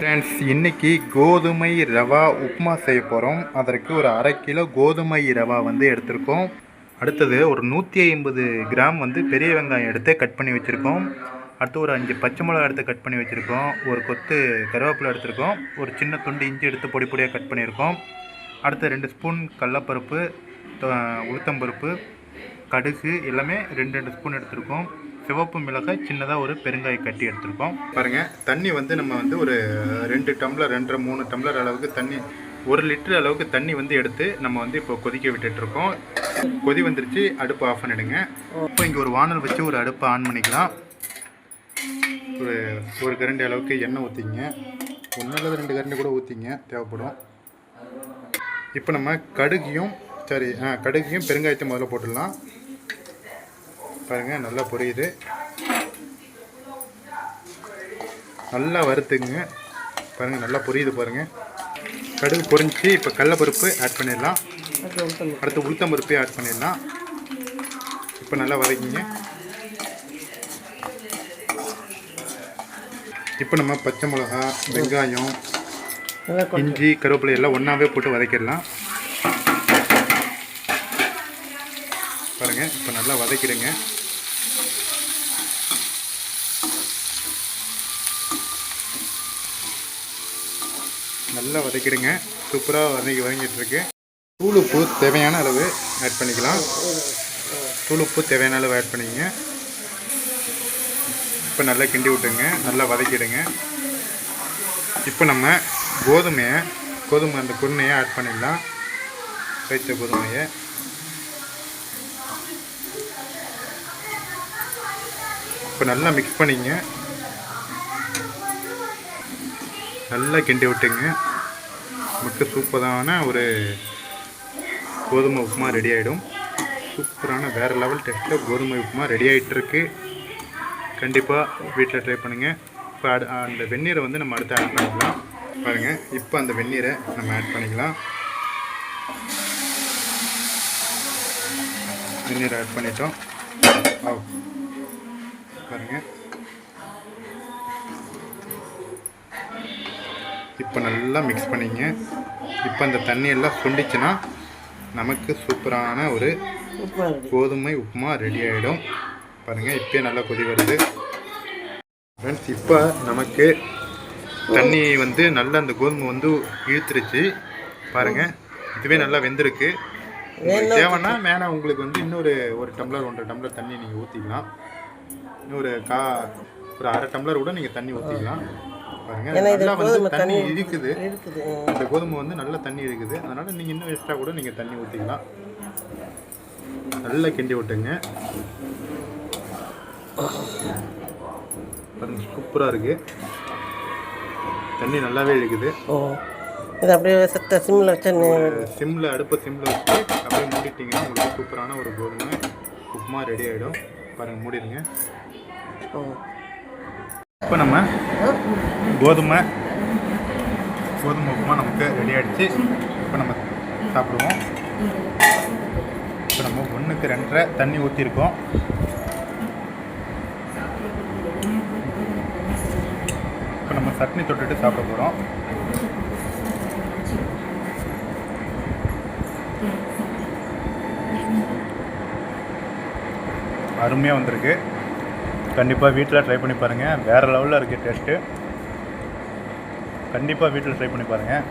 Friends இன்றைக்கி கோதுமை ரவா உப்புமா செய்ய போகிறோம் அதற்கு ஒரு அரை கிலோ கோதுமை ரவா வந்து எடுத்திருக்கோம். அடுத்தது ஒரு நூற்றி ஐம்பது கிராம் வந்து பெரிய வெங்காயம் எடுத்து கட் பண்ணி வச்சுருக்கோம். அடுத்து ஒரு அஞ்சு பச்சை மிளகா எடுத்து கட் பண்ணி வச்சுருக்கோம். ஒரு கொத்து கருவேப்பிலை எடுத்திருக்கோம். ஒரு சின்ன துண்டு இஞ்சி எடுத்து பொடி பொடியாக கட் பண்ணியிருக்கோம். அடுத்து ரெண்டு ஸ்பூன் கடலப்பருப்பு உளுத்தம்பருப்பு கடுகு எல்லாமே ரெண்டு ரெண்டு ஸ்பூன் எடுத்திருக்கோம். சிவப்பு மிளகாய் சின்னதாக ஒரு பெருங்காய கட்டி எடுத்திருக்கோம். பாருங்கள் தண்ணி வந்து நம்ம வந்து ஒரு ரெண்டு டம்ளர் ரெண்டரை மூணு டம்ளர் அளவுக்கு தண்ணி ஒரு லிட்டர் அளவுக்கு தண்ணி வந்து எடுத்து நம்ம வந்து இப்போ கொதிக்க விட்டுட்டு இருக்கோம் கொதி வந்துருச்சு அடுப்பு ஆஃப் பண்ணிடுங்க. இப்போ இங்கே ஒரு வானல் வச்சு ஒரு அடுப்பை ஆன் பண்ணிக்கலாம். ஒரு ஒரு கரண்டி அளவுக்கு எண்ணெய் ஊற்றிங்க ஒன்று அல்லது ரெண்டு கரண்டி கூட ஊற்றிங்க தேவைப்படும். இப்போ நம்ம கடுகையும் சரி ஆ கடுகையும் பெருங்காயத்தை முதல்ல போட்டுடலாம். பாருங்கள் நல்லா பொரியுது. நல்லா வறுத்துங்க. பாருங்கள் நல்லா பொரியுது பாருங்கள் கடுகு பொரிஞ்சு இப்போ கடலப்பருப்பு ஆட் பண்ணிடலாம். அடுத்து உளுத்தம் பருப்பையும் ஆட் பண்ணிடலாம். இப்போ நல்லா வதக்கிங்க. இப்போ நம்ம பச்சை மிளகா வெங்காயம் இஞ்சி கருவேப்பிலை எல்லாம் ஒன்றாவே போட்டு வதக்கிடலாம். பாருங்க இப்போ நல்லா வதக்கிடுங்க. நல்லா வதக்கிடுங்க. சூப்பராக வதக்கி வதங்கிட்டுருக்கு. தூள் உப்பு தேவையான அளவு ஆட் பண்ணிக்கலாம். தூள் உப்பு தேவையான அளவு ஆட் பண்ணிக்கங்க. இப்போ நல்லா கிண்டி விட்டுங்க நல்லா வதக்கிடுங்க. இப்போ நம்ம கோதுமையை கோதுமை அந்த குருணையை ஆட் பண்ணிடலாம். வைத்த கோதுமையை. இப்போ நல்லா மிக்ஸ் பண்ணிங்க. நல்லா கிண்டி விட்டுங்க. நமக்கு சூப்பரான ஒரு கோதுமை உப்புமா ரெடி ஆகிடும் சூப்பரான வேறு லெவல் டேஸ்ட்டில் கோதுமை உப்புமா ரெடி ஆகிட்டுருக்கு கண்டிப்பாக வீட்டில் ட்ரை பண்ணுங்கள் இப்போ அடு அந்த வெந்நீரை வந்து நம்ம அடுத்து ஆட் பண்ணிக்கலாம். பாருங்கள் இப்போ அந்த வெந்நீரை நம்ம ஆட் பண்ணிக்கலாம். வெந்நீரை ஆட் பண்ணிட்டோம். ஆ பாருங்கள் இப்போ நல்லா மிக்ஸ் பண்ணிங்க. இப்போ அந்த தண்ணி எல்லாம் சுண்டிச்சுன்னா நமக்கு சூப்பரான ஒரு கோதுமை உப்புமா ரெடி ஆகிடும் பாருங்கள் இப்போயே நல்லா கொதி வருது. ஃப்ரெண்ட்ஸ் இப்போ நமக்கு தண்ணி வந்து நல்லா அந்த கோதுமை வந்து இழுத்துருச்சு. பாருங்கள் இதுவே நல்லா வெந்திருக்கு. தேவைன்னா மேலே உங்களுக்கு வந்து இன்னொரு ஒரு டம்ளர் ஒன்றரை டம்ளர் தண்ணி நீங்கள் ஊற்றிக்கலாம் இன்னொரு கா ஒரு அரை டம்ளர் கூட நீங்கள் தண்ணி ஊற்றிக்கலாம் பாருங்க நல்லா வந்து தண்ணி இருக்குது இந்த கோதுமை வந்து நல்ல தண்ணி இருக்குது அதனால் நீங்கள் இன்னும் எக்ஸ்ட்ரா கூட நீங்கள் தண்ணி ஊற்றிக்கலாம் நல்லா கிண்டி விட்டுங்க. பாருங்க சூப்பராக இருக்குது தண்ணி நல்லாவே இது அப்படியே சத்த சிம்மில் வச்சா சிம்மில் அடுப்பை சிம்மில் வச்சு அப்படியே மூடிட்டிங்கன்னா உங்களுக்கு சூப்பரான ஒரு கோதுமை உப்புமா ரெடி ஆகிடும் பாருங்கள் மூடிடுங்க. வச்சுக்கோங்க இப்போ நம்ம கோதுமை கோதுமை உப்புமா நமக்கு ரெடி ஆகிடுச்சு இப்போ நம்ம சாப்பிடுவோம். இப்போ நம்ம ஒன்றுக்கு ரெண்டரை தண்ணி ஊற்றிருக்கோம் இப்போ நம்ம சட்னி தொட்டுட்டு சாப்பிட போகிறோம் அருமையாக வந்திருக்கு. கண்டிப்பாக வீட்டில் ட்ரை பண்ணி பாருங்கள் வேறு லெவலில் இருக்குது டேஸ்ட்டு கண்டிப்பாக வீட்டில் ட்ரை பண்ணி பாருங்கள்